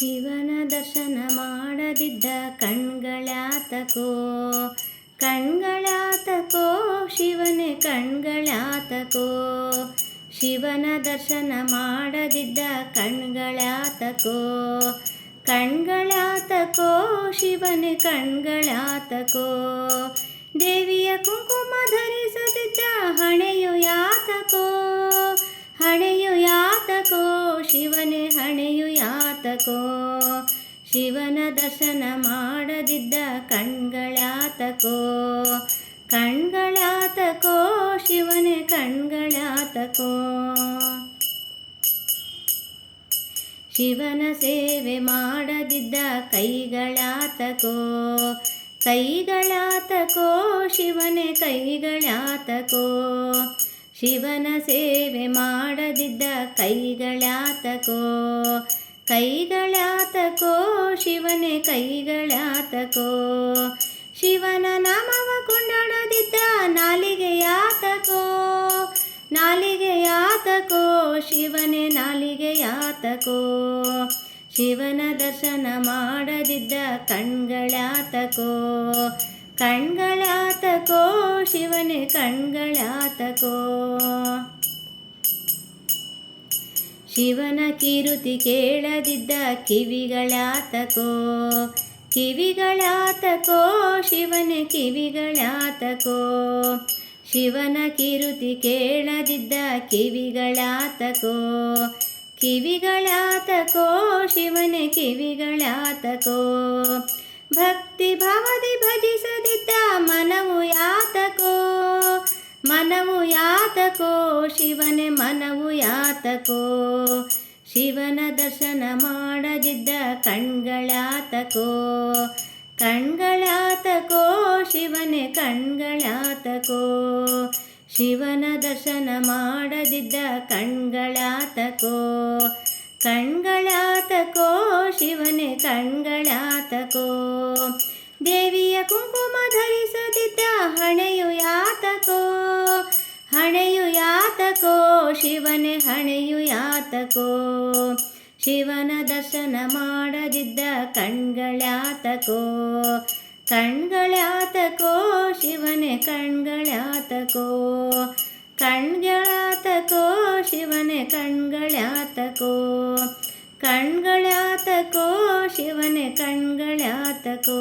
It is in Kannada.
ಶಿವನ ದರ್ಶನ ಮಾಡದಿದ್ದ ಕಣ್ಗಳಾತಕೋ ಕಣ್ಗಳಾತಕೋ, ಶಿವನೇ ಕಣ್ಗಳಾತಕೋ. ಶಿವನ ದರ್ಶನ ಮಾಡದಿದ್ದ ಕಣ್ಗಳಾತಕೋ ಕಣ್ಗಳಾತಕೋ, ಶಿವನೇ ಕಣ್ಗಳಾತಕೋ. ದೇವಿಯ ಕುಂಕುಮ ಧರಿಸದಿದ್ದ ಹಣೆಯು ಯಾತಕೋ ಹಣೆಯು ಯಾತಕೋ, ಶಿವನೇ ಹಣೆಯು ಯಾತಕೋ ಶಿವನ ದರ್ಶನ ಮಾಡದಿದ್ದ ಕಣ್ಗಳಾತಕೋ. ಕಣ್ಗಳಾತಕೋ, ಶಿವನೇ ಕಣ್ಗಳಾತಕೋ. ಶಿವನ ಸೇವೆ ಮಾಡದಿದ್ದ ಕೈಗಳಾತಕೋ. ಕೈಗಳಾತಕೋ, ಶಿವನೇ ಕೈಗಳಾತಕೋ. ಶಿವನ ಸೇವೆ ಮಾಡದಿದ್ದ ಕೈಗಳಾತಕೋ. ಕೈಗಳಾತಕೋ ಶಿವನೇ ಕೈಗಳಾತಕೋ ಶಿವನ ನಾಮವ ಕೊಂಡಾಡದಿದ್ದ ನಾಲಿಗೆಯಾತಕೋ ನಾಲಿಗೆಯಾತಕೋ ಶಿವನೇ ನಾಲಿಗೆಯಾತಕೋ ಶಿವನ ದರ್ಶನ ಮಾಡದಿದ್ದ ಕಣ್ಗಳಾತಕೋ ಕಣ್ಗಳಾತಕೋ ಶಿವನೇ ಕಣ್ಗಳಾತಕೋ ಶಿವನ ಕಿರುತಿ ಕೇಳದಿದ್ದ ಕಿವಿಗಳಾತಕೋ ಕಿವಿಗಳಾತಕೋ, ಶಿವನ ಕಿವಿಗಳಾತಕೋ. ಶಿವನ ಕಿರುತಿ ಕೇಳದಿದ್ದ ಕಿವಿಗಳಾತಕೋ ಕಿವಿಗಳಾತಕೋ, ಶಿವನ ಕಿವಿಗಳಾತಕೋ. ಭಕ್ತಿ ಭಾವದಿ ಭಜಿಸದಿದ್ದ ಮನವು ಮನವು ಯಾತಕೋ, ಶಿವನೇ ಮನವು ಯಾತಕೋ. ಶಿವನ ದರ್ಶನ ಮಾಡದಿದ್ದ ಕಣ್ಗಳಾತಕೋ ಕಣ್ಗಳಾತಕೋ ಶಿವನೇ ಕಣ್ಗಳಾತಕೋ ಶಿವನ ದರ್ಶನ ಮಾಡದಿದ್ದ ಕಣ್ಗಳಾತಕೋ ಕಣ್ಗಳಾತಕೋ ಶಿವನೇ ಕಣ್ಗಳಾತಕೋ ದೇವಿಯ ಕುಂಕುಮ ಧರಿಸದಿದ್ದ ಹಣೆಯು ಯಾತಕೋ, ಶಿವನೇ ಹಣೆಯು ಯಾತಕೋ. ಶಿವನ ದರ್ಶನ ಮಾಡದಿದ್ದ ಕಣ್ಗಳ್ಯಾತಕೋ ಕಣ್ಗಳ್ಯಾತಕೋ ಶಿವನೇ ಕಣ್ಗಳ್ಯಾತಕೋ ಕಣ್ಗಳಾತಕೋ ಶಿವನೇ ಕಣ್ಗಳ್ಯಾತಕೋ ಕಣ್ಗಳ್ಯಾತಕೋ ಶಿವನೇ ಕಣ್ಗಳಾತಕೋ